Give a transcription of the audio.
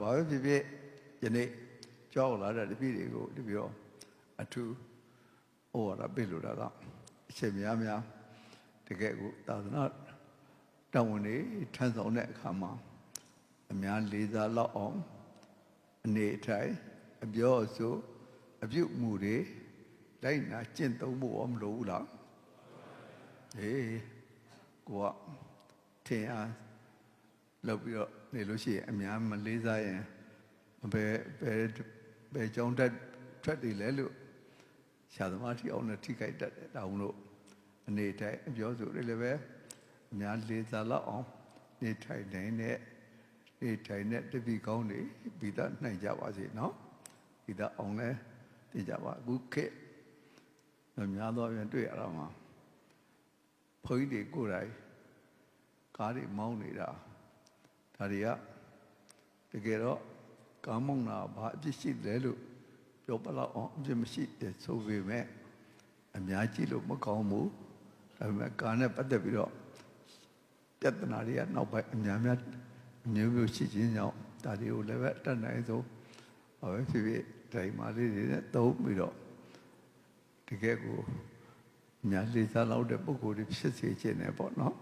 ဘာပဲဖြစ်ဖြစ်ယနေ့ကြောက်လာတဲ့တပည့်တွေကိုတပည့်တော့အထူးဩဝါဒပေးလို့တာကအချက်များများတကယ်ကိုသာသနာတောင်းဝန်တွေထမ်းဆောင်တဲ့အခါမှာအများလေးစားလောက်အောင်အနေအထိုင်အပြောအဆိုအပြုတ်မှုတွေလိုက်နာကျင့်သုံးဖို့မလိုဘူးလားဟေးကိုကထင်အား လောက်ပြီးတော့နေလို့ရှိရင်အများမလေးစားရင်ဘယ်ဘယ်ဘယ်ကြောင်းတက်ထွက်တယ်လဲလို့ရှာသမားတိအောင်နဲ့ထိခိုက်တတ်တယ်ဒါအောင်လို့အနေတိုင်းအပြောဆိုတွေလည်းပဲအများလေးစားလောက်အောင်နေထိုင်နိုင်တဲ့နေထိုင်တဲ့တပိကောင်းတွေပြီးသားနိုင်ကြပါစေနော်ပြီးသားအောင်လဲတင်ကြပါအခုခေတ်များသောပြန်တွေ့ရတာမှာဘုန်းကြီးတွေကိုယ်တိုင်ကားတွေမောင်းနေတာ ဒါတွေကတကယ်တော့ကားမောင်းတာဘာအပြစ်ရှိလဲလို့ပြောပလောက်အောင်အပြစ်မရှိတယ်ဆိုပေမဲ့အများကြီးလို့မကောင်းဘူးဒါပေမဲ့ကားနဲ့ပတ်သက်ပြီးတော့ပြဿနာတွေကနောက်ပိုင်းအများများအမျိုးမျိုးရှိခြင်းကြောင့်ဒါတွေကိုလည်းပဲအတတ်နိုင်ဆုံးဘာပဲဖြစ်ဖြစ်ဒိုင်မာလေးတွေနဲ့သုံးပြီးတော့တကယ်ကိုအများလေးစားလောက်တဲ့ပုံကိုယ်တွေဖြစ်စေခြင်းနဲ့ပေါ့နော်